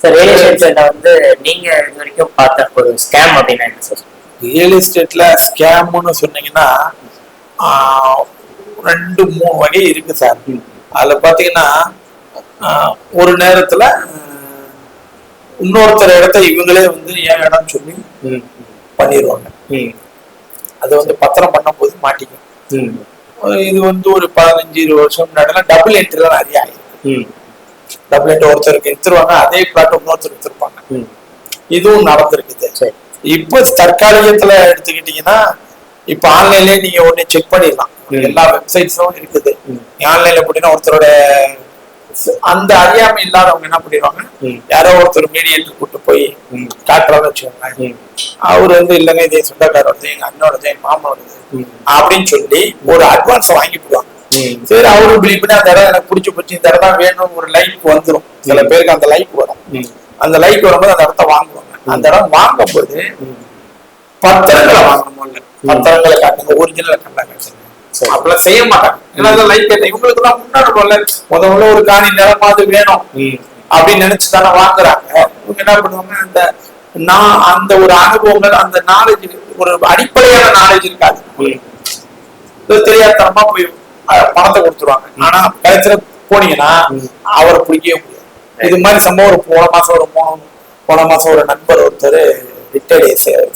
Sir real எஸ்டேட்ல வந்து நீங்க இது வரைக்கும் பார்த்த ஒரு ஸ்கேம் அப்படின்னா என்ன சார் ரியல் எஸ்டேட்ல ஸ்கேம்னு சொன்னீங்கன்னா ரெண்டு மூணு வகை இருக்கு சார் அதுல பாத்தீங்கன்னா ஒரு நேரத்துல இன்னொருத்தர் இடத்த இவங்களே வந்து ஏன் இடம் சொல்லி பண்ணிடுவாங்க அது வந்து பத்திரம் பண்ணும்போது மாட்டிக்கும். ம். இது வந்து ஒரு பதினஞ்சு இருபது வருஷம் முன்னாடி டபுள் என்ட்ரிலாம் நிறைய ஆயிருக்கு. ம் டபுள் என்ட்ரி ஒருத்தருக்கு எடுத்துருவாங்க அதே பிளாட் இன்னொருத்தர் எடுத்திருப்பாங்க ம் இதுவும் நடந்திருக்குது சரி இப்ப தற்காலிகத்துல எடுத்துக்கிட்டீங்கன்னா இப்ப ஆன்லைன்லயே நீங்க ஒண்ணு செக் பண்ணிடலாம். எல்லா வெப்சைட்ஸும் இருக்குது. ஆன்லைன்ல போட்டீங்கன்னா ஒருத்தரோட அந்த அறியாமை இல்லாதவங்க என்ன பண்ணிடுவாங்க. யாரோ ஒருத்தர் மீடியேட்டர் கூட்டு போய். காட்டுறான்னு வச்சுக்கோங்களேன் ம் அவர் வந்து இல்லைங்க இது சொந்தக்காரோடது எங்க அண்ணோடது என் மாமாவோடது. அப்படின்னு சொல்லி ஒரு அட்வான்ஸ் வாங்கி போடுவாங்க சரி அவரும் பிலீவ் பண்ணி அந்த இடம் எனக்கு பிடிச்சி பிடிச்சி இந்த இடம் தான் வேணும் ஒரு லைக் வந்துரும். சில. பேருக்கு அந்த லைக் வரும். அந்த லைக் வரும்போது அந்த இடத்த வாங்குவாங்க. அந்த இடம் வாங்கும்போது பத்திரங்களை வாங்கணும் முதல்ல. பத்திரங்களை காட்டுங்க ஒரிஜினல் கண்டாங்க. அப்பெல்லாம் செய்ய மாட்டாங்க. ஏன்னா லைக் இவங்களுக்கு தான் முன்னாடி முதல்ல ஒரு காணி நிலமாவது வேணும். ம். அப்படின்னு நினைச்சு தானே வாங்குறாங்க. இவங்க என்ன பண்ணுவாங்க அந்த நான் அந்த ஒரு அனுபவங்கள் அந்த நாலேஜ் ஒரு அடிப்படையான நாலேஜ் இருக்காது. தெரியாதனமா போய் அஹ், பணத்தை கொடுத்துருவாங்க. ஆனா கடைசியில போனீங்கன்னா. அவரை பிடிக்கவே முடியாது. இது மாதிரி சம்பவம் ஒரு போன மாசம் ஒரு மூணு போன மாசம் ஒரு நண்பர் ஒருத்தர் ரிட்டையர்டு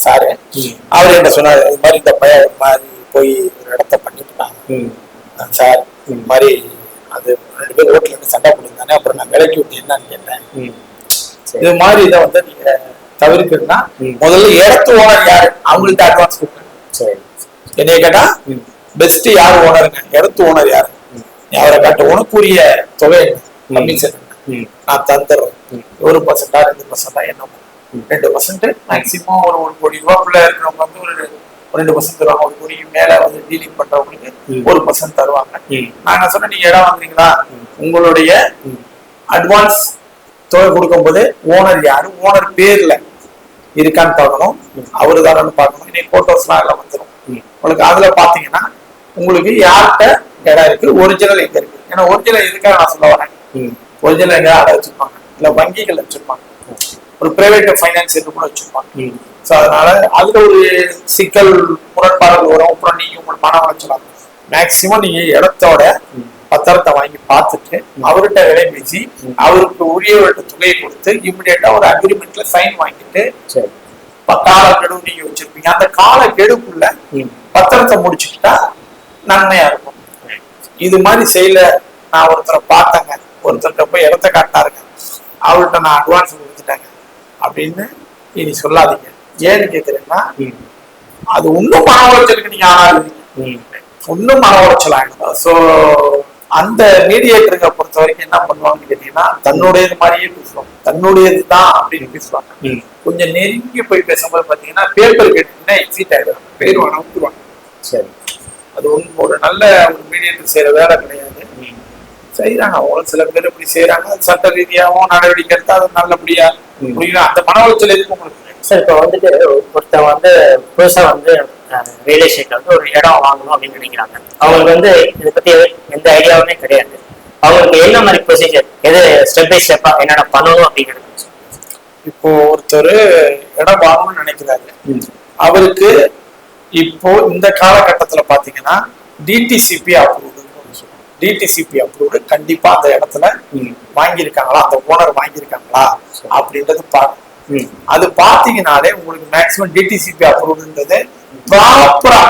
சாரு. அவர் என்ன சொன்னாரு இது மாதிரி இந்த பையன் இது மாதிரி போய் ஒரு இடத்த பண்ணிட்டாங்க சார் இந்த மாதிரி அது ரெண்டு பேர் ரோட்ல இருந்து சண்டை போட்டுருந்தானே அப்புறம் நான் விலைக்கு விட்டு என்னன்னு கேட்டேன். இது மாதிரி இதை வந்து நீங்க தவிர்க்கணும்னா. முதல்ல இடத்து ஓனர் யாரு? அவங்கள்ட்ட அட்வான்ஸ் கொடுங்க. சரி. என்னைய கேட்டா பெஸ்ட் யார் ஓனருங்க இடத்து ஓனர் யாரு? அவரை காட்ட உனக்குரிய தொகை என்ன என்ன ம். நான் தந்துடுறேன். ஒரு பர்சன்டா ரெண்டு பர்சன்டா என்னமோ. ம். ரெண்டு பர்சன்ட் மேக்சிமம் ஒரு ஒரு கோடி ரூபாய்க்குள்ள இருக்கிறவங்க வந்து ஒரு ரெண்டு பர்சன்ட் தருவாங்க. ஒரு கோடிக்கு மேல வந்து டீலிங் பண்றவங்களுக்கு. ஒரு பர்சன்ட் தருவாங்க. நான் என்ன சொன்னேன்? நீங்க இடம் வாங்குறீங்களா. உங்களுடைய அட்வான்ஸ் தொகை கொடுக்கும்போது ஓனர் யாரு? ஓனர் பேர்ல இருக்கான்னு பார்க்கணும். அவரு தானு பார்க்கணும். இன்னைக்கு போட்டோஸ்லாம் எல்லாம் வந்துடும் உங்களுக்கு அதுல பாத்தீங்கன்னா உங்களுக்கு யார்கிட்ட இடம் இருக்கு? ஒரிஜினல் எங்க இருக்கு? ஏன்னா ஒரிஜினல் எதுக்காக நான் சொல்ல வரேன்? ஒரிஜினல் எங்க அடை வச்சிருப்பாங்க. இல்ல வங்கிகள் வச்சிருப்பாங்க. ஒரு பிரைவேட் ஃபைனான்ஸ் கூட வச்சிருப்பாங்க. ஸோ அதனால அதுல ஒரு சிக்கல் முரண்பாடுகள் வரும். அப்புறம் நீங்க உங்களுக்கு மன உளைச்சலாம் மேக்சிமம் நீங்க இடத்தோட. பத்திரத்தை வாங்கி பார்த்துட்டு அவர்கிட்ட விலை பேசி. அவருக்கு உரியவர்கிட்ட தொகையை கொடுத்து இமிடியேட்டா ஒரு அக்ரிமெண்ட்ல சைன் வாங்கிட்டு சரி. இப்ப காலக்கெடு நீங்க வச்சிருப்பீங்க. அந்த காலக்கெடுக்குள்ள பத்திரத்தை முடிச்சுக்கிட்டா நன்மையா இருக்கும். இது மாதிரி செய்யல நான் ஒருத்தரை பார்த்தேங்க. ஒருத்தர்கிட்ட போய் இடத்த காட்டினாருங்க. அவர்கிட்ட நான் அட்வான்ஸ் கொடுத்துட்டேங்க. அப்படின்னு இனி சொல்லாதீங்க. ஏன்னு கேக்குறேன்னா ம். அது இன்னும் மன உளைச்சலுக்கு நீங்க ஆளாடுவீங்க இன்னும் மன உளைச்சல் ஆகிடும் ஸோ அந்த மீடியேட்டருங்க பொறுத்த வரைக்கும் என்ன பண்ணுவாங்கன்னு கேட்டீங்கன்னா தன்னுடையது மாதிரியே பேசுவாங்க. தன்னுடையது தான் அப்படின்னு பேசுவாங்க. கொஞ்சம் நெருங்கி போய் பேசும்போது பாத்தீங்கன்னா பேப்பர் கேட்டீங்கன்னா எக்ஸிட் ஆயிடும். பேர் அனுப்புவாங்க சரி. அது ஒரு நல்ல ஒரு மீடியேட்டர் செய்யற வேலை கிடையாது. செய்யறாங்க அவங்க சில பேர் இப்படி செய்யறாங்க சட்ட ரீதியாகவும் நடவடிக்கை எடுத்தா அது நல்லபடியா ம். புரியுதா? அந்த மன உளைச்சல் எதுக்கு உங்களுக்கு? சார் இப்போ வந்துட்டு ஒருத்தன் வந்து புதுசா வந்து ரியல் எஸ்டேட்ல வந்து ஒரு இடம் வாங்கணும் அப்படின்னு நினைக்கிறாங்க. அவங்களுக்கு வந்து இதை பத்தி எந்த ஐடியாவுமே கிடையாது. அவங்களுக்கு என்ன மாதிரி ப்ரொசீஜர் எது ஸ்டெப் பை ஸ்டெப்பா என்னென்ன பண்ணணும் அப்படிங்கிறது. இப்போ ஒருத்தர் இடம் வாங்கணும்னு நினைக்கிறாரு. அவருக்கு இப்போ இந்த காலகட்டத்துல பாத்தீங்கன்னா டிடிசிபி அப்ரூவ்டு டிடிசிபி அப்ரூவ்டு கண்டிப்பா அந்த இடத்துல வாங்கியிருக்காங்களா? அந்த ஓனர் வாங்கியிருக்காங்களா? அப்படின்றது பாருங்க ம். அது பாத்தீங்கன்னாலே உங்களுக்கு மேக்ஸிமம் டிடிசிபி அப்ரூவ்டுன்றது ப்ராப்பரா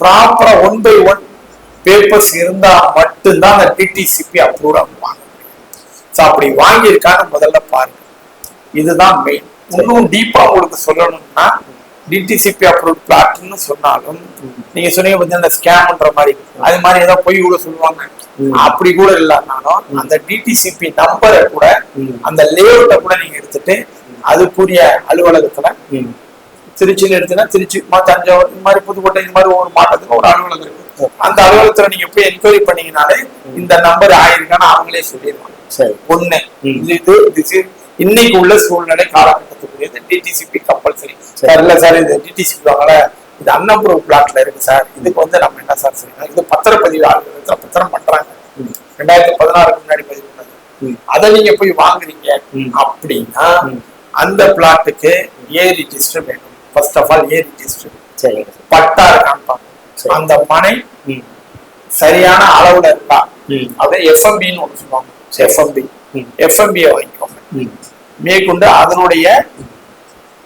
ப்ராப்பரா ஒன் பை ஒன் பேப்பர்ஸ் இருந்தா மட்டும்தான் அந்த டிடிசிபி அப்ரூவ் வாங்க ஸோ அப்படி வாங்கியிருக்கான்னு முதல்ல பாருங்க. இதுதான் மெயின் இன்னும் டீப்பா உங்களுக்கு சொல்லணும்னா டிடிசிபி அப்ரூவ் பிளாட்னு சொன்னாலும் நீங்க சொன்னீங்க பார்த்தீங்கன்னா ஸ்கேம்ன்ற மாதிரி அது மாதிரி ஏதோ போய் கூட சொல்லுவாங்க. அப்படி கூட இல்லைனாலும் அந்த டிடிசிபி நம்பரை கூட. அந்த லேஅவுட்டை கூட நீங்க எடுத்துட்டு அதுக்குரிய அலுவலகத்துல திருச்சியில எடுத்தீங்கன்னா திருச்சி தஞ்சாவூர் இந்த மாதிரி புதுக்கோட்டை இந்த மாதிரி ஒரு மாவட்டத்துக்கு ஒரு அலுவலகம் இருக்கு. அந்த அலுவலகத்துல நீங்க போய் என்கொயரி பண்ணீங்கனாலே இந்த நம்பர் ஆயிருக்கான்னு அவங்களே சொல்லிடுவாங்க. சரி. ஒண்ணு. இது இன்னைக்கு உள்ள சூழ்நிலை காலகட்டத்துக்குரியது டிடிசிபி கம்பல்சரி சரி. இல்ல சார் இது டிடிசிபி வாங்கல இது அன்னபுரம் பிளாட்ல இருக்கு சார் இதுக்கு வந்து நம்ம என்ன சார் செய்யணும் இது பத்திரப்பதிவு ஆளுநர் பத்திரம் பண்றாங்க. ரெண்டாயிரத்தி பதினாறுக்கு முன்னாடி பதிவு பண்ணது. அதை நீங்க போய் வாங்குறீங்க. அப்படின்னா. அந்த பிளாட்டுக்கு ஏ ரிஜிஸ்டர் வேணும் first of all a register patta இருக்கான்னு. அந்த மனை சரியான அளவுல இருக்கா அப்படியே எஃப்எம்பின்னு ஒன்று சொல்லுவாங்க. எஃப்எம்பி. எஃப்எம்பியை வாங்கிக்கோங்க மேற்கொண்டு அதனுடைய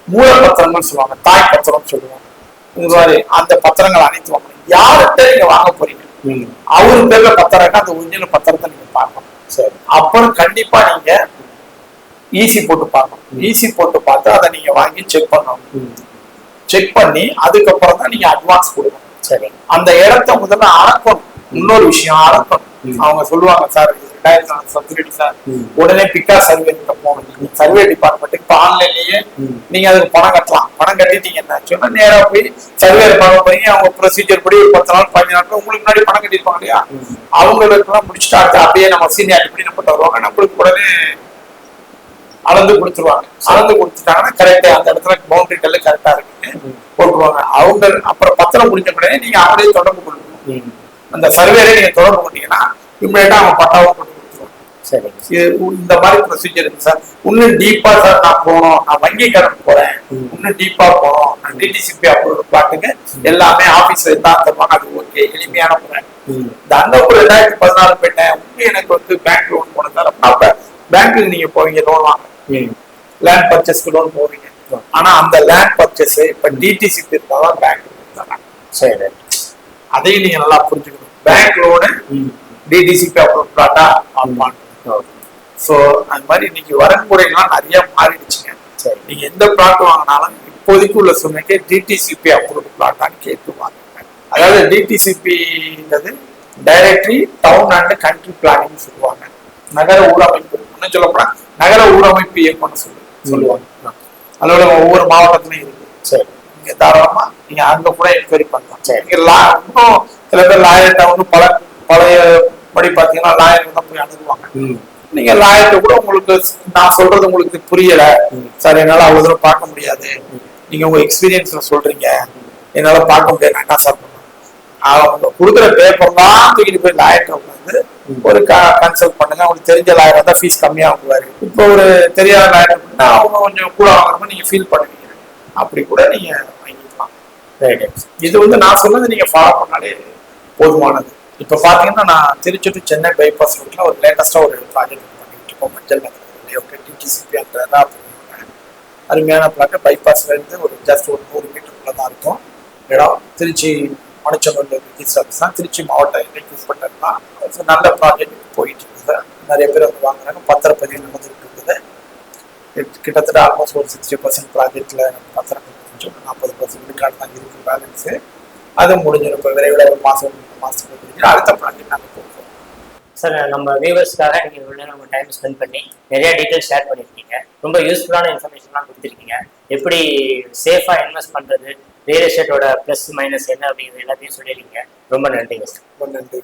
மூலப்பத்திரங்கள் சொல்லுவாங்க தாய் பத்திரம் சொல்லுவாங்க. இது மாதிரி அந்த பத்திரங்கள் அனைத்து வாங்கணும். யார்கிட்ட நீங்க வாங்க போறீங்க? அவரு பேர்ல பத்திரம் அந்த ஒரிஜினல் பத்திரத்தை நீங்க பார்க்கணும். சரி. அப்புறம் கண்டிப்பா நீங்க ஈசி போட்டு பார்க்கணும். ஈசி போட்டு பார்த்து அதை நீங்க வாங்கி செக் பண்ணணும். செக் பண்ணி அதுக்கப்புறம் தான் நீங்க அட்வான்ஸ் கொடுக்கணும். சரிங்க அந்த இடத்த முதல்ல அளக்கணும் இன்னொரு விஷயம் அளக்கணும். அவங்க சொல்லுவாங்க சார் ரெண்டாயிரத்தி. உடனே பிக்கா சர்வே கிட்ட போகணும். நீங்க சர்வே டிபார்ட்மெண்ட்டுக்கு ஆன்லைன்லயே. நீங்க அதுக்கு பணம் கட்டலாம். பணம் கட்டிட்டீங்கன்னா சொன்னா நேரா போய் சர்வே பார்க்க போறீங்க அவங்க ப்ரொசீஜர் படி ஒரு பத்து நாள் பதினஞ்சு நாட்கள் உங்களுக்கு முன்னாடி பணம் கட்டிருப்பாங்க இல்லையா? ம். அவங்களுக்கு எல்லாம் முடிச்சுட்டு அடுத்து அப்படியே நம்ம சீனியர் இப்படி நம்ம வருவாங்க? நம்மளுக்கு உடனே அளந்து கொடுத்துருவாங்க. அளந்து கொடுத்துட்டாங்கன்னா கரெக்டா அந்த இடத்துல பவுண்டரி கல்லு கரெக்டா இருக்குன்னு போட்டுருவாங்க. அவங்க அப்புறம் பத்திரம் முடிஞ்ச உடனே நீங்க அவங்களே தொடர்பு கொள்ளணும் ம். அந்த சர்வேல நீங்க தொடர்பு கொண்டீங்கன்னா இம்மிடியா அவங்க பட்டாவும் இது இந்த மாதிரி ப்ரொசீஜர் இருக்கு சார். இன்னும் டீப்பா சார் நான் போனோம் நான் வங்கி கடன் போறேன். இன்னும் டீப்பா போனோம் நான் டிடிசிபி அப்ரூவல் பாட்டுங்க எல்லாமே ஆபீஸ்ல இருந்தா தருவாங்க அது ஓகே எளிமையான முறை. இந்த அந்த ஒரு ரெண்டாயிரத்தி பதினாறு போயிட்டேன். இன்னும் எனக்கு வந்து பேங்க் லோன் போன சார். அப்ப பேங்க்குக்கு நீங்க போவீங்க லோன் வாங்க லேண்ட் பர்ச்சேஸ்க்கு லோன் போவீங்க. ஆனா அந்த லேண்ட் பர்ச்சேஸ் இப்ப டிடிசிபி இருந்தாதான் பேங்க் தராங்க சரி. அதையும் நீங்க நல்லா புரிஞ்சுக்கணும். பேங்க் லோனு டிடிசிபி அப்ரூவல் பிளாட்டா ஓகே ஸோ அந்த மாதிரி இன்னைக்கு வரன்முறைகள்லாம் நிறைய மாறிடுச்சுங்க. சரி. நீங்க எந்த பிளாட் வாங்கினாலும் இப்போதைக்கு உள்ள சூழ்நிலைக்கு டிடிசிபி அப்ரூவ்டு பிளாட்டான்னு கேட்டு வாங்குங்க. அதாவது டிடிசிபின்றது directory town and country planning சொல்லுவாங்க. நகர ஊரமைப்பு இன்னும் சொல்ல போனா நகர ஊரமைப்பு இயக்கம்னு சொல்லு சொல்லுவாங்க. அலுவலகம் ஒவ்வொரு மாவட்டத்திலையும் இருக்கு. சரி. நீங்க தாராளமா நீங்க அங்க கூட என்கொயரி பண்ணலாம். சரி. நீங்க லா இன்னும் சில பேர் லாயர்கிட்ட வந்து பல பழைய படி பாத்தீங்கன்னா லாயர் தான் போய் அணுகுவாங்க. நீங்க லாயர்கிட்ட கூட உங்களுக்கு நான் சொல்றது உங்களுக்கு புரியல. சார் என்னால அவ்வளவு தூரம் பார்க்க முடியாது. நீங்க உங்க எக்ஸ்பீரியன்ஸ்ல சொல்றீங்க. என்னால பார்க்க முடியாது. நான் என்ன சார் அவங்க கொடுக்குற பேப்பர்லாம் தூக்கிட்டு போய் லாயர்கிட்ட வந்து ஒரு கன்சல்ட் பண்ணுங்க. அவங்களுக்கு தெரிஞ்ச லாயர் தான் ஃபீஸ் கம்மியா வாங்குவாரு. இப்போ ஒரு தெரியாத லாயர் அப்படின்னா அவங்க கொஞ்சம் கூட வாங்குற மாதிரி நீங்க ஃபீல் பண்ணுவீங்க. அப்படி கூட நீங்க வாங்கிக்கலாம். இது வந்து நான் சொன்னது நீங்க ஃபாலோ பண்ணாலே போதுமானது. இப்ப பாத்தீங்கன்னா நான் திருச்சி டு சென்னை பைபாஸ் ரோட்ல ஒரு லேட்டஸ்டா ஒரு ப்ராஜெக்ட் பண்ணிட்டு இருக்கோம். மஞ்சள் நகர் டிடிசிபி அந்த அருமையான பிளாட் பைபாஸ்ல இருந்து ஒரு ஜஸ்ட் ஒரு நூறு மீட்டருக்குள்ளே தான் இருக்கும். இடம் திருச்சி மணிச்சம்பல் ரிஜிஸ்டர்ஸ் தான். திருச்சி மாவட்ட இன்ஸ்பெக்டர் தான் அது நல்ல ப்ராஜெக்ட் போயிட்டு இருக்குது. நிறைய பேர் வந்து வாங்குறாங்க. பத்திரப்பதிவு நடந்துகிட்டு இருக்குது. கிட்டத்தட்ட ஆல்மோஸ்ட் ஒரு சிக்ஸ்டி பர்சன்ட் ப்ராஜெக்ட்ல பத்திரம் நாற்பது பர்சன்ட் விழுக்காடு தான் இருக்கு பேலன்ஸு அது இப்போ விரைவில் ஒரு மாசத்துக்கு முடிஞ்சு அடுத்த ப்ராஜெக்ட் நாங்கள் போகிறோம் சார் நம்ம வியூவர்ஸ்க்காக நீங்கள் இவ்வளோ உங்கள் டைம் ஸ்பெண்ட் பண்ணி நிறைய டீட்டெயில்ஸ் ஷேர் பண்ணியிருக்கீங்க ரொம்ப யூஸ்ஃபுல்லான இன்ஃபர்மேஷன்லாம் கொடுத்துருக்கீங்க. எப்படி சேஃபாக இன்வெஸ்ட் பண்ணுறது ரியல் எஸ்டேட்டோட ப்ளஸ் மைனஸ் என்ன அப்படிங்கிறது எல்லாத்தையும் சொல்லியிருக்கீங்க ரொம்ப நன்றிங்க சார் ரொம்ப நன்றி.